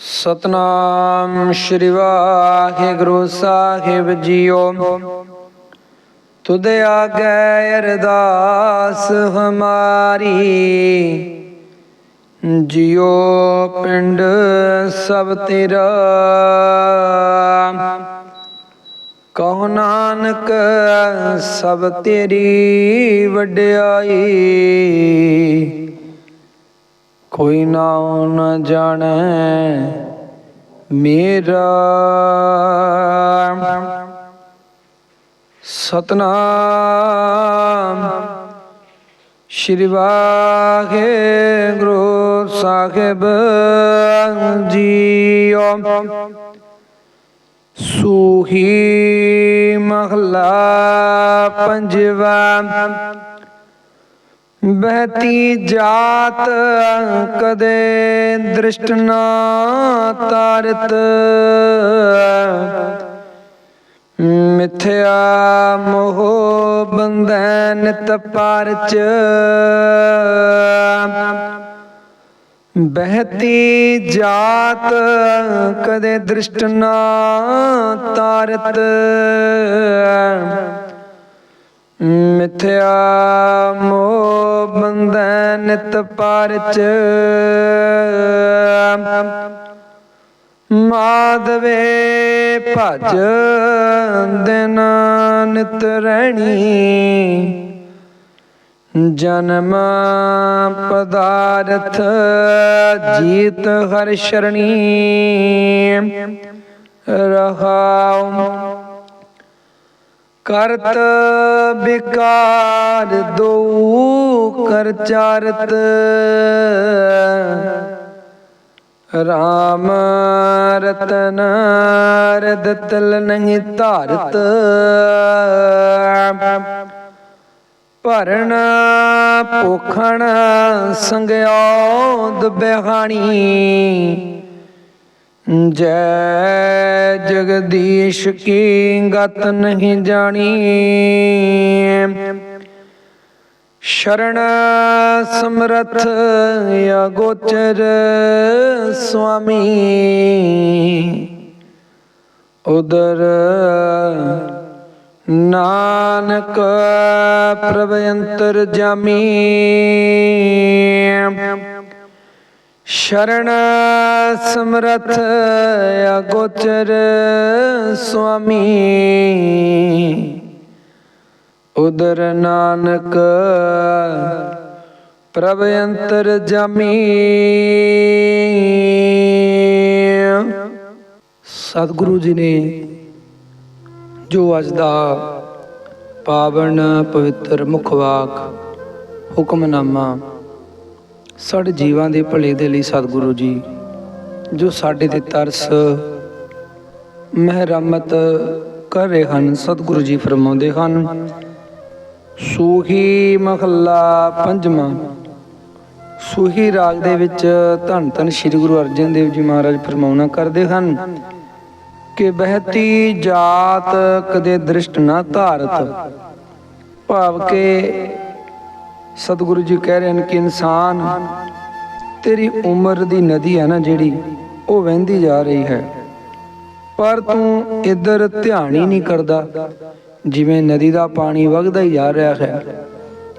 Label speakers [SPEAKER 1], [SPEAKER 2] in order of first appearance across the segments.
[SPEAKER 1] ਸਤਨਾਮ ਸ਼੍ਰੀ ਵਾਹਿਗੁਰੂ ਸਾਹਿਬ ਜੀਓ। ਤੁਧ ਆਗੇ ਅਰਦਾਸ ਹਮਾਰੀ। ਜਿਉ ਪਿੰਡ ਸਭ ਤੇਰਾ। ਕਹੋ ਨਾਨਕ, ਸਭ ਤੇਰੀ ਵਡਿਆਈ। ਕੋਈ ਨਾ ਨ ਜਾਣੈ ਮੇਰਾ ਸਤਨਾਮ। ਸ਼੍ਰੀ ਵਾਹਿਗੁਰੂ ਸਾਹਿਬ ਜੀਓ। ਸੂਹੀ ਮਹਲਾ ਪੰਜਵਾ। ਬਹਤੀ ਜਾਤ ਕਦੇ ਦ੍ਰਿਸ਼ਟ ਤਾਰਤ। ਮਿਥਿਆ ਮੋਹ ਬੰਧੈ ਨਿਤ ਪਾਰਚ। ਬਹਤੀ ਜਾਤ ਕਦੇ ਦ੍ਰਿਸ਼ਟਨਾ ਤਾਰਤ। ਮਿਥਿਆ ਬੰਧੈ ਨਿਤ ਪਾਰਚ। ਮਾਧਵੇ ਭਜ ਦਿਨ ਨਿਤ ਰਹਿਣੀ। ਜਨਮ ਪਦਾਰਥ ਜੀਤ ਹਰ ਸ਼ਰਣੀ। ਰਹਾਉ ਕਰਤ ਬਿਕਾਰ ਦੋ ਕਰ ਚਾਰਤ। ਰਾਮ ਰਤਨ ਰਦ ਤਲ ਨਹੀਂ ਧਾਰਤ। ਭਰਨ ਭੁਖਣ ਸੰਗਿਓ ਦਬਿਹਾਣੀ ਜੈ ਜਗਦੀਸ਼ ਕੀ ਗਤ ਨਹੀਂ ਜਾਣੀ। ਸ਼ਰਣ ਸਮਰਥ ਅਗੋਚਰ ਸੁਆਮੀ। ਉਦਰ ਨਾਨਕ ਪ੍ਰਭ ਅੰਤਰ ਜਾਮੀ। ਸ਼ਰਣ ਸਮਰਥ ਅਗੋਚਰ ਸੁਆਮੀ। ਉਦਰ ਨਾਨਕ ਪ੍ਰਭ ਅੰਤਰ ਜਾਮੀ। ਸਤਿਗੁਰੂ ਜੀ ਨੇ ਜੋ ਅੱਜ ਦਾ ਪਾਵਨ ਪਵਿੱਤਰ ਮੁਖ ਵਾਕ, ਹੁਕਮਨਾਮਾ ਸਾਡੇ ਜੀਵਾਂ ਦੇ ਭਲੇ ਦੇ ਲਈ ਸਤਿਗੁਰੂ ਜੀ, ਜੋ ਸਾਡੇ ਤੇ ਤਰਸ, ਮਹਿਰਮਤ ਕਰ ਰਹੇ ਹਨ, ਸਤਿਗੁਰੂ ਜੀ ਫਰਮਾਉਂਦੇ ਹਨ, ਸੂਹੀ ਮਹੱਲਾ ਪੰਜਵਾਂ, ਸੂਹੀ ਰਾਗ ਦੇ ਵਿੱਚ ਧੰਨ ਧੰਨ ਸ੍ਰੀ ਗੁਰੂ ਅਰਜਨ ਦੇਵ ਜੀ ਮਹਾਰਾਜ ਫਰਮਾਉਣਾ ਕਰਦੇ ਹਨ ਕਿ ਬਹਤੀ ਜਾਤ ਕਦੇ ਦ੍ਰਿਸ਼ਟ ਨਾ ਧਾਰਤ, ਭਾਵ ਕਿ ਸਤਿਗੁਰੂ ਜੀ ਕਹਿ ਰਹੇ ਹਨ ਕਿ ਇਨਸਾਨ ਤੇਰੀ ਉਮਰ ਦੀ ਨਦੀ ਹੈ ਨਾ ਜਿਹੜੀ, ਉਹ ਵਹਿੰਦੀ ਜਾ ਰਹੀ ਹੈ। ਪਰ ਤੂੰ ਇੱਧਰ ਧਿਆਨ ਹੀ ਨਹੀਂ ਕਰਦਾ, ਜਿਵੇਂ ਨਦੀ ਦਾ ਪਾਣੀ ਵਗਦਾ ਹੀ ਜਾ ਰਿਹਾ ਹੈ।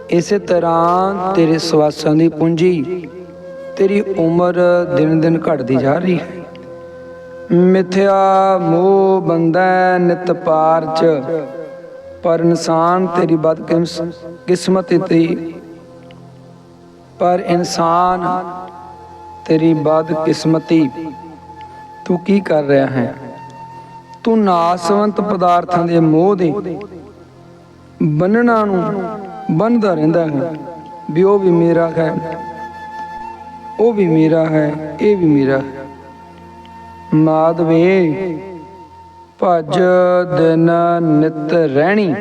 [SPEAKER 1] ਇਸੇ ਤਰ੍ਹਾਂ ਤੇਰੇ ਸਵਾਸਾਂ ਦੀ ਪੂੰਜੀ ਤੇਰੀ ਉਮਰ ਦਿਨ ਦਿਨ ਘਟਦੀ ਜਾ ਰਹੀ ਹੈ। ਮਿਥਿਆ ਮੋਹ ਬੰਧੈ ਨਿਤ ਚ ਪਰ ਇਨਸਾਨ ਤੇਰੀ ਬਦ ਕਿਸਮਤ ਤੇ ਪਰ ਇਨਸਾਨ, ਤੇਰੀ ਬਦ ਕਿਸਮਤੀ ਤੂੰ ਕੀ ਕਰ ਰਿਹਾ ਹੈ? ਤੂੰ ਨਾਸਵੰਤ ਪਦਾਰਥਾਂ ਦੇ ਮੋਹ ਦੇ ਬੰਨਣਾ ਨੂੰ ਬੰਨਦਾ ਰਹਿੰਦਾ ਹੈ। ਵੀ ਉਹ ਵੀ ਮੇਰਾ ਹੈ, ਉਹ ਵੀ ਮੇਰਾ ਹੈ, ਇਹ ਵੀ ਮੇਰਾ ਹੈ। ਮਾਧਵੇ, ਭਜ ਦਿਨ ਨਿਤ ਰਹਿਣੀ,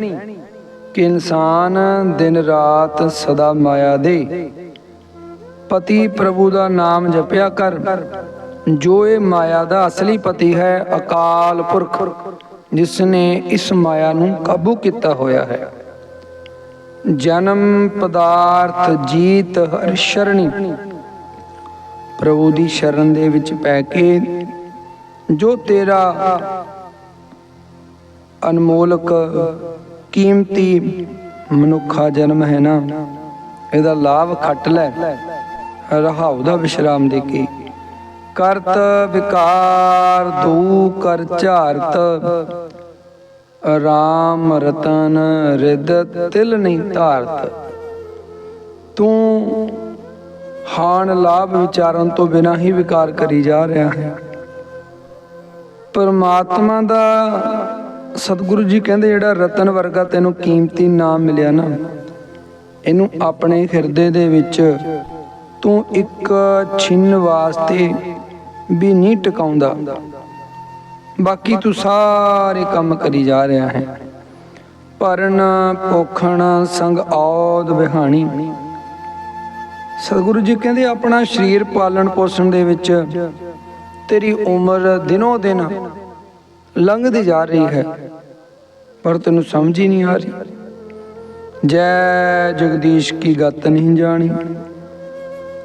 [SPEAKER 1] ਕਿ ਇਨਸਾਨ ਦਿਨ ਰਾਤ ਸਦਾ ਮਾਇਆ ਦੇ। ਪਤੀ ਪ੍ਰਭੂ ਦਾ ਨਾਮ ਜਪਿਆ ਕਰ। ਜੋ ਇਹ ਮਾਇਆ ਦਾ ਅਸਲੀ ਪਤੀ ਹੈ, ਅਕਾਲ ਪੁਰਖ ਜਿਸ ਨੇ ਇਸ ਮਾਇਆ ਨੂੰ ਕਾਬੂ ਕੀਤਾ ਹੋਇਆ ਹੈ। ਜਨਮ ਪਦਾਰਥ ਜੀਤ ਹਰ ਸ਼ਰਣੀ। ਪ੍ਰਭੂ ਦੀ ਸ਼ਰਨ ਦੇ ਵਿੱਚ ਪੈ ਕੇ ਜੋ ਤੇਰਾ ਅਨਮੋਲਕ, ਕੀਮਤੀ ਮਨੁੱਖਾ ਜਨਮ ਹੈ ਨਾ, ਇਹਦਾ ਲਾਭ ਖੱਟ ਲੈ। ਰਹਾਉ ਦਾ ਵਿਸ਼ਰਾਮ ਦੇ ਕੇ। ਕਰਤ ਵਿਕਾਰ ਦੂ ਕਰ ਝਾਰਤ। ਰਾਮ ਰਤਨ ਰਿਦ ਤਿਲ ਨਹੀਂ ਧਾਰਤ। ਤੂੰ ਹਾਨ ਲਾਭ ਵਿਚਾਰਨ ਤੋਂ ਬਿਨਾ ਹੀ ਵਿਕਾਰ ਕਰੀ ਜਾ ਰਿਹਾ ਹੈ। ਪਰਮਾਤਮਾ ਦਾ ਸਤਿਗੁਰੂ ਜੀ ਕਹਿੰਦੇ ਜਿਹੜਾ ਰਤਨ ਵਰਗਾ ਤੈਨੂੰ ਕੀਮਤੀ ਨਾਮ ਮਿਲਿਆ ਨਾ, ਇਹਨੂੰ ਆਪਣੇ ਹਿਰਦੇ ਦੇ ਵਿੱਚ ਤੂੰ ਇੱਕ ਛਿੰਨ ਵਾਸਤੇ ਵੀ ਨਹੀਂ ਟਿਕਾਉਂਦਾ। ਬਾਕੀ ਤੂੰ ਸਾਰੇ ਕੰਮ ਕਰੀ ਜਾ ਰਿਹਾ ਹੈ। ਪਰਨ ਪੋਖਣ, ਸੰਗ ਔਦ ਵਿਹਾਣੀ। ਸਤਿਗੁਰੂ ਜੀ ਕਹਿੰਦੇ, ਆਪਣਾ ਸਰੀਰ ਪਾਲਣ ਪੋਸ਼ਣ ਦੇ ਵਿੱਚ ਤੇਰੀ ਉਮਰ ਦਿਨੋ ਦਿਨ ਲੰਘਦੀ ਜਾ ਰਹੀ ਹੈ। ਪਰ ਤੈਨੂੰ ਸਮਝ ਹੀ ਨਹੀਂ ਆ ਰਹੀ। ਜੈ ਜਗਦੀਸ਼ ਕੀ ਗਤ ਨਹੀਂ ਜਾਣੀ।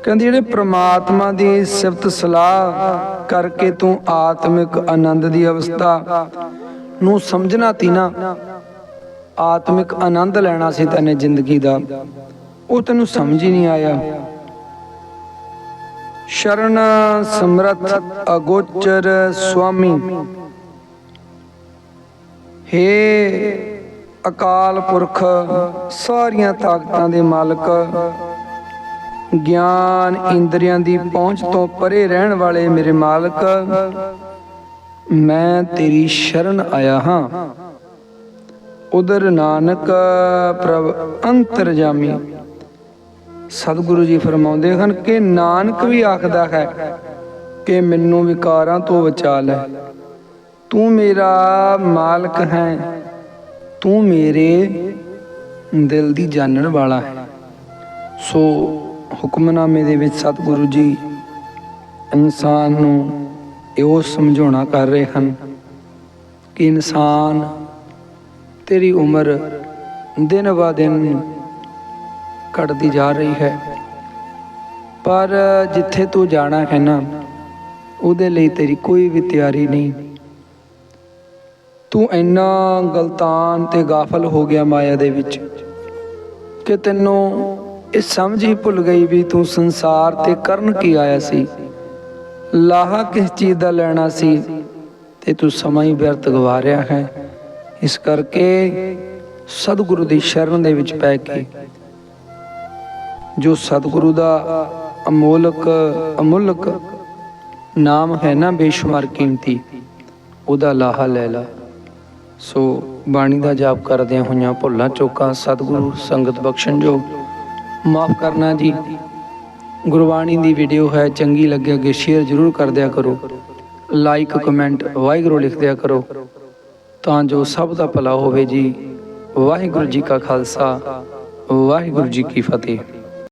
[SPEAKER 1] ਕਹਿੰਦੀ ਜਿਹੜੇ ਪ੍ਰਮਾਤਮਾ ਦੀ ਸਿਫਤ ਸਲਾਹ ਕਰਕੇ ਤੂੰ ਆਤਮਿਕ ਆਨੰਦ ਦੀ ਅਵਸਥਾ ਨੂੰ ਸਮਝਣਾ ਤੀ ਨਾ, ਆਤਮਿਕ ਆਨੰਦ ਲੈਣਾ ਸੀ ਤੈਨੇ ਜ਼ਿੰਦਗੀ ਦਾ। ਉਹ ਤੈਨੂੰ ਸਮਝ ਹੀ ਨਹੀਂ ਆਇਆ। ਸ਼ਰਨ ਸਮਰਥ ਅਗੋਚਰ ਸੁਆਮੀ। ਹੇ ਅਕਾਲ ਪੁਰਖ, ਸਾਰੀਆਂ ਤਾਕਤਾਂ ਦੇ ਮਾਲਕ ਗਿਆਨ ਇੰਦਰੀਆਂ ਦੀ ਪਹੁੰਚ ਤੋਂ ਪਰੇ ਰਹਿਣ ਵਾਲੇ ਮੇਰੇ ਮਾਲਕ, ਮੈਂ ਤੇਰੀ ਸ਼ਰਨ ਆਇਆ ਹਾਂ। ਉਦਰ ਨਾਨਕ ਪ੍ਰਭ ਅੰਤਰਜਾਮੀ। ਸਤਿਗੁਰੂ ਜੀ ਫਰਮਾਉਂਦੇ ਹਨ ਕਿ ਨਾਨਕ ਵੀ ਆਖਦਾ ਹੈ ਕਿ ਮੈਨੂੰ ਵਿਕਾਰਾਂ ਤੋਂ ਬਚਾ ਲੈ। ਤੂੰ ਮੇਰਾ ਮਾਲਕ ਹੈ, ਤੂੰ ਮੇਰੇ ਦਿਲ ਦੀ ਜਾਣਨ ਵਾਲਾ ਹੈ। ਸੋ ਹੁਕਮਨਾਮੇ ਦੇ ਵਿੱਚ ਸਤਿਗੁਰੂ ਜੀ ਇਨਸਾਨ ਨੂੰ ਇਹੋ ਸਮਝਾਉਣਾ ਕਰ ਰਹੇ ਹਨ ਕਿ ਇਨਸਾਨ ਤੇਰੀ ਉਮਰ ਦਿਨ ਬ ਦਿਨ ਘਟਦੀ ਜਾ ਰਹੀ ਹੈ। ਪਰ ਜਿੱਥੇ ਤੂੰ ਜਾਣਾ ਹੈ ਨਾ, ਉਹਦੇ ਲਈ ਤੇਰੀ ਕੋਈ ਵੀ ਤਿਆਰੀ ਨਹੀਂ। ਤੂੰ ਇੰਨਾ ਗਲਤਾਨ ਤੇ ਗਾਫਲ ਹੋ ਗਿਆ ਮਾਇਆ ਦੇ ਵਿੱਚ ਕਿ ਤੈਨੂੰ ਇਹ ਸਮਝ ਹੀ ਭੁੱਲ ਗਈ ਵੀ ਤੂੰ ਸੰਸਾਰ ਤੇ ਕਰਨ ਕੀ ਆਇਆ ਸੀ। ਲਾਹਾ ਕਿਸ ਚੀਜ਼ ਦਾ ਲੈਣਾ ਸੀ ਤੇ ਤੂੰ ਸਮਾਂ ਹੀ ਵਿਅਰਥ ਗਵਾ ਰਿਹਾ ਹੈ। ਇਸ ਕਰਕੇ ਸਤਿਗੁਰੂ ਦੀ ਸ਼ਰਨ ਦੇ ਵਿੱਚ ਪੈ ਕੇ ਜੋ ਸਤਿਗੁਰੂ ਦਾ ਅਮੋਲਕ ਅਮੁੱਲਕ ਨਾਮ ਹੈ ਨਾ ਬੇਸ਼ੁਮਾਰ ਕੀਮਤੀ, ਉਹਦਾ ਲਾਹਾ ਲੈ ਲਾ। ਸੋ ਬਾਣੀ ਦਾ ਜਾਪ ਕਰਦਿਆਂ ਹੋਈਆਂ ਭੁੱਲਾਂ ਚੋਕਾਂ ਸਤਿਗੁਰੂ ਸੰਗਤ ਬਖਸ਼ਣ ਜੋ ਮਾਫ ਕਰਨਾ ਜੀ। ਗੁਰਬਾਣੀ ਦੀ ਵੀਡੀਓ ਹੈ, ਚੰਗੀ ਲੱਗੇ ਅੱਗੇ ਸ਼ੇਅਰ ਜ਼ਰੂਰ ਕਰ ਦਿਆ ਕਰੋ। ਲਾਈਕ ਕਮੈਂਟ ਵਾਹਿਗੁਰੂ ਲਿਖ ਦਿਆ ਕਰੋ। ਤਾਂ ਜੋ ਸਭ ਦਾ ਭਲਾ ਹੋਵੇ ਜੀ। ਵਾਹਿਗੁਰੂ ਜੀ ਕਾ ਖਾਲਸਾ, ਵਾਹਿਗੁਰੂ ਜੀ ਕੀ ਫਤਿਹ।